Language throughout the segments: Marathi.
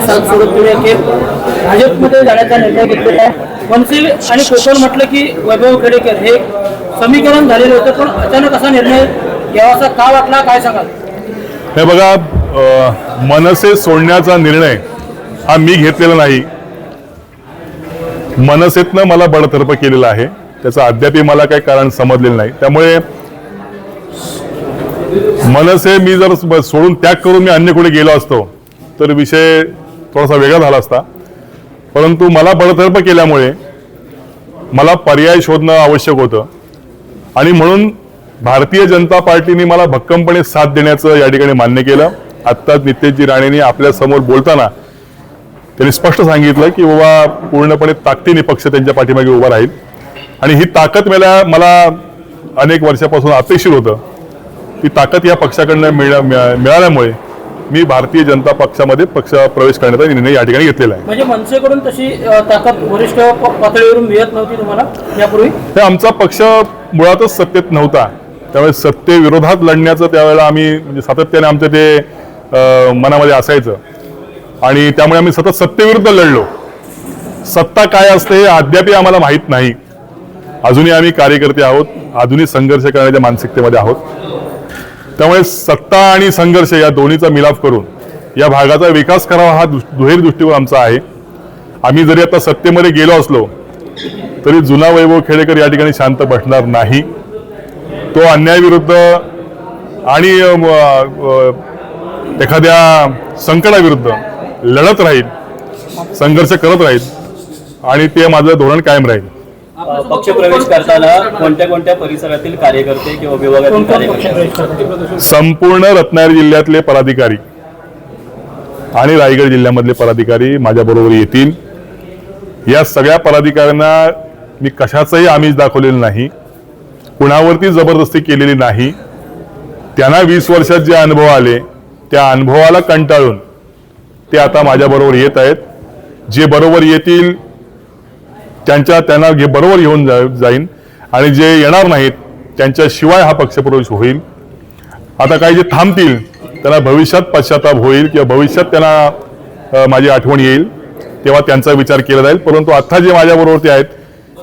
भाजपमध्ये साथ सोडत तुम्ही अखेर भाजपमध्ये जाण्याचा निर्णय घेतलेला आहे. मनसे आणि कोकण म्हटलं की वैभव खेडेकर हे समीकरण झालेलं होतं पण अचानक असा निर्णय घ्यावासा का वाटला काय सांगाल? हे बघा मनसे सोडण्याचा निर्णय हा मी घेतलेला नाही. मनसेतनं मला बडतर्फ केलेलं आहे. त्याचं अद्यापही मला काही कारण समजलेलं नाही. त्यामुळे मनसे मी जर सोडून त्याग करून मी अन्य कुठे गेलो असतो तर विषय थोडासा वेगळा झाला असता. परंतु मला बडतर्फ केल्यामुळे मला पर्याय शोधणं आवश्यक होतं. आणि म्हणून भारतीय जनता पार्टीने मला भक्कमपणे साथ देण्याचं या ठिकाणी मान्य केलं. आत्ताच नितेशजी राणेंनी आपल्यासमोर बोलताना त्यांनी स्पष्ट सांगितलं की बाबा पूर्णपणे ताकदीने पक्ष त्यांच्या पाठीमागे उभा राहील. आणि ही ताकद मला मला अनेक वर्षापासून अपेक्षित होतं ती ताकद या पक्षाकडनं मिळा- मिळा- मिळाल्यामुळे मी भारतीय जनता पक्षामध्ये पक्ष प्रवेश करण्याचा निर्णय या ठिकाणी घेतलेला आहे. म्हणजे मनसेकडून तशी ताकद वरिष्ठ पातळीवरून मिळत नव्हती तुम्हाला यापूर्वी? आमचा पक्ष मुळातच सत्तेत नव्हता. त्यावेळेस सत्तेविरोधात लढण्याचं त्यावेळेला आम्ही म्हणजे सातत्याने आमचं ते मनामध्ये असायचं. आणि त्यामुळे आम्ही सतत सत्तेविरुद्ध लढलो. सत्ता काय असते हे अद्यापही आम्हाला माहीत नाही. अजूनही आम्ही कार्यकर्ते आहोत. अजूनही संघर्ष करण्याच्या मानसिकतेमध्ये आहोत. त्यामुळे सत्ता आणि संघर्ष या दोन्हीचा मिलाफ करून या भागाचा विकास करावा हा दृष्- दुहेरी दृष्टिकोन आमचा आहे. आम्ही जरी आता सत्तेमध्ये गेलो असलो तरी जुना वैभव खेडेकर या ठिकाणी शांत बसणार नाही. तो अन्यायाविरुद्ध आणि एखाद्या संकटाविरुद्ध लढत राहील संघर्ष करत राहील आणि ते माझं धोरण कायम राहील. पक्ष प्रवेश करताना कोणत्या कोणत्या परिसरातील कार्यकर्ते किंवा विभागातील कार्यकर्ते? संपूर्ण रत्नागिरी जिल्ह्यातले पदाधिकारी आणि रायगड जिल्ह्यामधले पदाधिकारी माझ्याबरोबर येतील. या सगळ्या पदाधिकाऱ्यांना मी कशाचंही आमिष दाखवलेलं नाही कुणावरती जबरदस्ती केलेली नाही. त्यांना वीस वर्षात जे अनुभव आले त्या अनुभवाला कंटाळून ते आता माझ्याबरोबर येत आहेत. जे बरोबर येतील त्यांच्या त्यांना घे बरोबर घेऊन जा जाईन. आणि जे येणार नाहीत त्यांच्याशिवाय हा पक्षप्रवेश होईल. आता काही जे थांबतील त्यांना भविष्यात पश्चाताप होईल किंवा भविष्यात त्यांना माझी आठवण येईल तेव्हा त्यांचा विचार केला जाईल. परंतु आता जे माझ्याबरोबर आहेत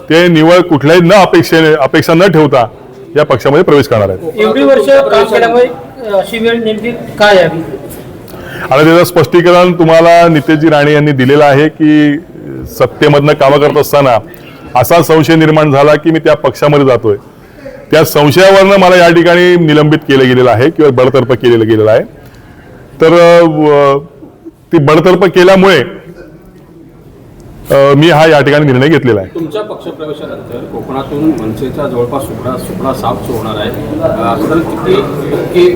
ते निवळ कुठल्याही न अपेक्षे अपेक्षा न ठेवता या पक्षामध्ये प्रवेश करणार आहेत. एवढी वर्ष काम केल्यामुळे अ, अशी वेळ नेमकी काय आता त्याचं स्पष्टीकरण तुम्हाला नितेशजी राणे यांनी दिलेलं आहे की सत्तेमधनं कामं करत असताना असा संशय निर्माण झाला की मी त्या पक्षामध्ये जातोय. त्या संशयावरनं मला या ठिकाणी निलंबित केलं गेलेलं आहे किंवा बडतर्फ केलेलं गेलेलं आहे. तर ती बडतर्फ केल्यामुळे मी हा या ठिकाणी निर्णय घेतलेला आहे. तुमच्या पक्षप्रवेशानंतर कोकणातून मनसेचा जवळपास सुपडा सुपडा साफ होणार आहे. किती टक्के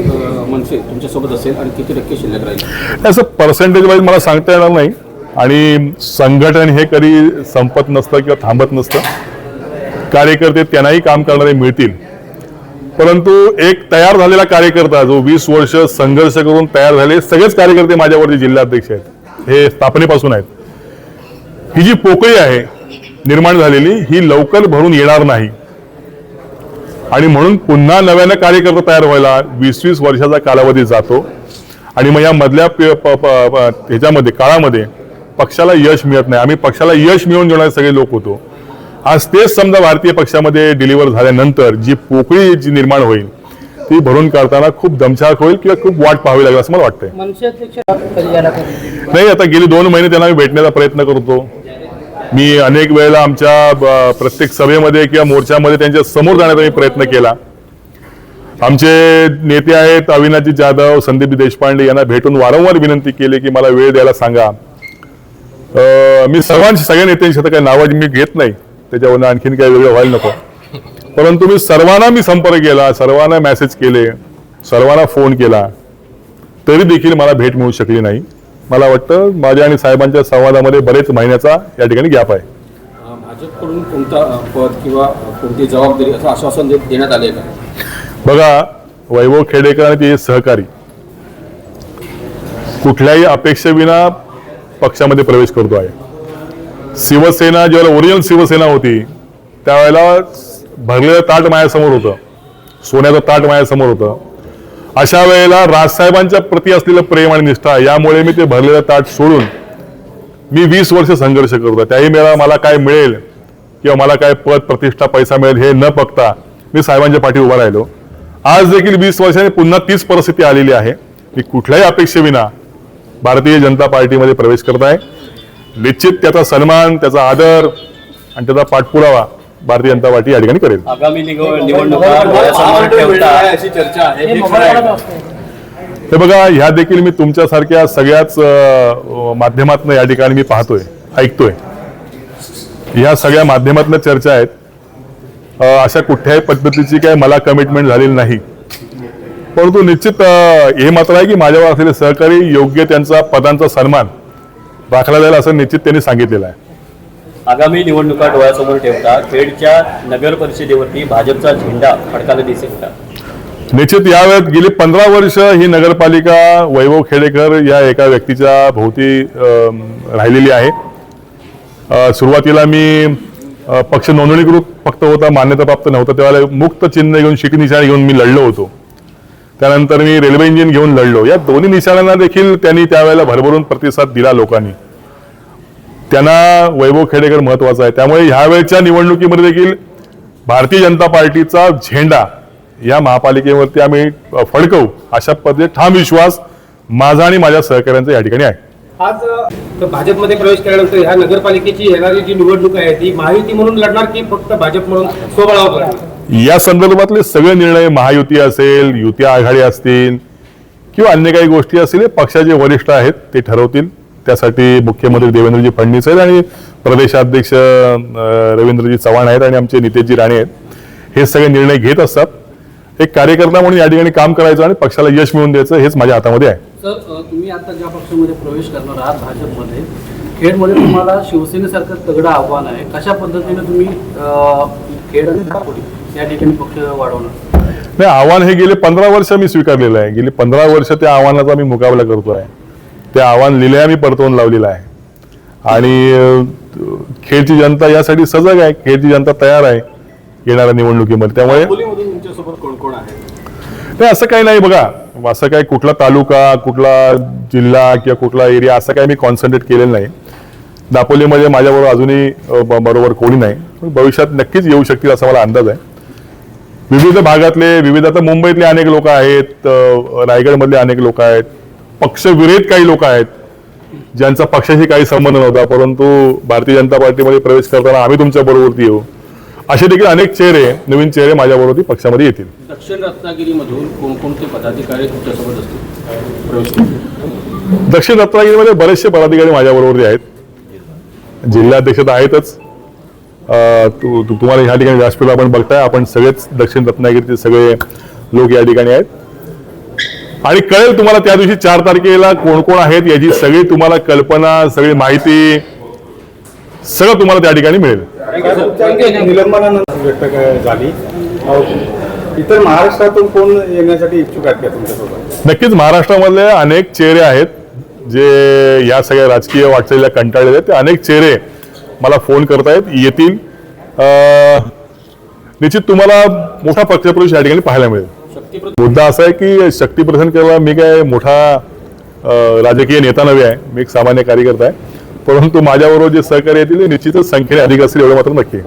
मनसे तुमच्यासोबत असेल आणि किती टक्के शिल्लक राहील? असं पर्सेंटेज वाईज मला सांगता येणार नाही. आणि संघटन हे कधी संपत नसतं किंवा थांबत नसतं. कार्यकर्ते त्यांनाही काम करणारे मिळतील. परंतु एक तयार झालेला कार्यकर्ता जो वीस वर्ष संघर्ष करून तयार झाले सगळेच कार्यकर्ते माझ्यावरती जिल्हाध्यक्ष आहेत. हे स्थापनेपासून आहेत. ही जी पोकळी आहे निर्माण झालेली ही लवकर भरून येणार नाही. आणि म्हणून पुन्हा नव्यानं कार्यकर्ता तयार व्हायला वीस वीस वर्षाचा कालावधी जातो. आणि मग या मधल्या प- प- प- ह्याच्यामध्ये काळामध्ये पक्षाला यश मिळत नाही. आम्ही पक्षाला यश मिळवून देणारे सगळे लोक होतो. आज तेच समजा भारतीय पक्षामध्ये डिलिव्हर झाल्यानंतर जी पोकळी जी निर्माण होईल ती भरून काढताना खूप दमछाक होईल किंवा खूप वाट पाहावी लागेल असं मला वाटतंय. नाही आता गेली दोन महिने त्यांना मी भेटण्याचा प्रयत्न करतो. मी अनेक वेळेला आमच्या प्रत्येक सभेमध्ये किंवा मोर्चामध्ये त्यांच्यासमोर जाण्याचा मी प्रयत्न केला. आमचे नेते आहेत अविनाशजी जाधव संदीप देशपांडे यांना भेटून वारंवार विनंती केली की मला वेळ द्यायला सांगा. मी सर्वांशी सगळ्या नेत्यांशी आता काही नावं मी घेत नाही. त्याच्यावरनं आणखीन काही वेगळं व्हायला नको. परंतु मी सर्वांना मी संपर्क केला सर्वांना मेसेज केले सर्वांना फोन केला. तरी देखील मला भेट मिळू शकली नाही. मला वाटतं माझ्या आणि साहेबांच्या संवादामध्ये बरेच महिन्याचा या ठिकाणी गॅप आहे. भाजपकडून कोणता पद किंवा कोणती जबाबदारी असं आश्वासन देण्यात आले का? बघा वैभव खेडेकर आणि ते सहकारी कुठल्याही अपेक्षेविना पक्षामध्ये प्रवेश करतो आहे. शिवसेना ज्यावेळेला ओरिजिनल शिवसेना होती त्यावेळेला भरलेलं ताट माझ्यासमोर होतं. सोन्याचं ताट माझ्यासमोर होतं. अशा वेळेला राजसाहेबांच्या प्रती असलेलं प्रेम आणि निष्ठा यामुळे मी ते भरलेलं ताट सोडून मी वीस वर्ष संघर्ष करतो त्याही वेळेला मला काय मिळेल किंवा मला काय पद प्रतिष्ठा पैसा मिळेल हे न बघता मी साहेबांच्या पाठी उभा राहिलो. आज देखील वीस वर्षांनी पुन्हा तीच परिस्थिती आलेली आहे. मी कुठल्याही अपेक्षेविना भारतीय जनता पार्टीमध्ये प्रवेश करत आहे. निश्चित त्याचा सन्मान त्याचा आदर आणि त्याचा पाठपुरावा भारतीय जनता पार्टी या ठिकाणी करेल. आगामी हे बघा ह्या देखील मी तुमच्यासारख्या सगळ्याच माध्यमातनं या ठिकाणी मी पाहतोय ऐकतोय. ह्या सगळ्या माध्यमातनं चर्चा आहेत. अशा कुठल्याही पद्धतीची काय मला कमिटमेंट झालेली नाही. परंतु निश्चित हे मात्र आहे की माझ्यावर असलेले सहकारी योग्य त्यांचा पदांचा सन्मान राखला जाईल असं निश्चित त्यांनी सांगितलेलं आहे. आगामी निवडणुका डोळ्यासमोर ठेवता खेडच्या नगर परिषदेवरती भाजपचा झेंडा फडकाला दिसेल का निश्चित यावेळेत गेली पंधरा वर्ष ही नगरपालिका वैभव खेडेकर या एका व्यक्तीच्या भोवती राहिलेली आहे. सुरुवातीला मी पक्ष नोंदणीकृत फक्त होता मान्यताप्राप्त नव्हता. त्यावेळेला मुक्त चिन्ह घेऊन शिटी निशाण घेऊन मी लढलो होतो. त्यानंतर मी रेल्वे इंजिन घेऊन लढलो. या दोन्ही निशाण्यांना देखील त्यांनी त्यावेळेला भरभरून प्रतिसाद दिला लोकांनी. त्यांना वैभव खेडेकर महत्त्वाचा आहे. त्यामुळे ह्यावेळच्या निवडणुकीमध्ये देखील भारतीय जनता पार्टीचा झेंडा या महापालिकेवरती आम्ही फडकवू अशा पद्धतीने ठाम विश्वास माझा आणि माझ्या सहकाऱ्यांचा या ठिकाणी आहे. आज भाजपमध्ये प्रवेश केल्यानंतर ह्या नगरपालिकेची येणारी जी निवडणूक आहे ती महायुती म्हणून लढणार की फक्त भाजप म्हणून? स्वबळावर लढणार? या संदर्भातले सगळे निर्णय महायुती असेल युती आघाडी असतील किंवा अन्य काही गोष्टी असतील हे पक्षाचे वरिष्ठ आहेत ते ठरवतील. त्यासाठी मुख्यमंत्री देवेंद्रजी फडणवीस आहेत आणि प्रदेशाध्यक्ष रवींद्रजी चव्हाण आहेत आणि आमचे नितेशजी राणे आहेत. हे सगळे निर्णय घेत असतात. एक कार्यकर्ता म्हणून या ठिकाणी काम करायचं आणि पक्षाला यश मिळवून द्यायचं हेच माझ्या हातामध्ये आहे. सर तुम्ही आता ज्या पक्षामध्ये प्रवेश करणार आहात भाजपमध्ये खेडमध्ये तुम्हाला शिवसेनेसारखं तगडं आव्हान आहे. कशा पद्धतीने तुम्ही या ठिकाणी पक्ष नाही आव्हान हे गेले पंधरा वर्ष मी स्वीकारलेलं आहे. गेली पंधरा वर्ष त्या आव्हानाचा मी मुकाबला करतो आहे ते आव्हान लिहिल्या मी परतवून लावलेलं आहे. आणि खेळची जनता यासाठी सजग आहे. खेळची जनता तयार आहे येणाऱ्या निवडणुकीमध्ये. त्यामुळे नाही असं काही नाही बघा. असं काही कुठला तालुका कुठला जिल्हा किंवा कुठला एरिया असं काही मी कॉन्सन्ट्रेट केलेलं नाही. दापोलीमध्ये माझ्याबरोबर अजूनही बरोबर कोणी नाही. भविष्यात नक्कीच येऊ शकतील असा मला अंदाज आहे. विविध भागातले विविध आता मुंबईतले अनेक लोक आहेत रायगडमधले अनेक लोक आहेत पक्षविरहित काही लोक आहेत ज्यांचा पक्षाशी काही संबंध नव्हता परंतु भारतीय जनता पार्टीमध्ये प्रवेश करताना आम्ही तुमच्या बरोबरती येऊ. असे देखील अनेक चेहरे नवीन चेहरे माझ्याबरोबरती पक्षामध्ये येतील. दक्षिण रत्नागिरीमधून कोणकोणते पदाधिकारी तुमच्यासोबत असतील? दक्षिण रत्नागिरीमध्ये बरेचसे पदाधिकारी माझ्याबरोबर आहेत. जिल्हाध्यक्ष तर आहेतच. तु- तु- तुम्हाला ह्या ठिकाणी व्यासपीठ आपण बघताय आपण सगळेच दक्षिण रत्नागिरीचे सगळे लोक या ठिकाणी आहेत. आणि कळेल तुम्हाला त्या दिवशी चार तारखेला कोण कोण आहेत याची सगळी तुम्हाला कल्पना सगळी माहिती सगळं तुम्हाला त्या ठिकाणी मिळेल. निलंबनानंतर झाली इतर महाराष्ट्रातून कोण येण्यासाठी इच्छुक आहेत का तुमच्यासोबत नक्कीच महाराष्ट्रामधले अनेक चेहरे आहेत जे या सगळ्या राजकीय वाटचालीला कंटाळलेले आहेत. ते अनेक चेहरे मला फोन करतायत येतील. निश्चित तुम्हाला मोठा पक्षप्रवेश या ठिकाणी पाहायला मिळेल. मुद्दा असा आहे की शक्ती प्रदर्शन करायला मी काय मोठा राजकीय नेता नव्हे आहे. मी एक सामान्य कार्यकर्ता आहे. परंतु माझ्याबरोबर जे सहकार्य येतील ते निश्चितच संख्येने अधिक असेल एवढं मात्र नक्की.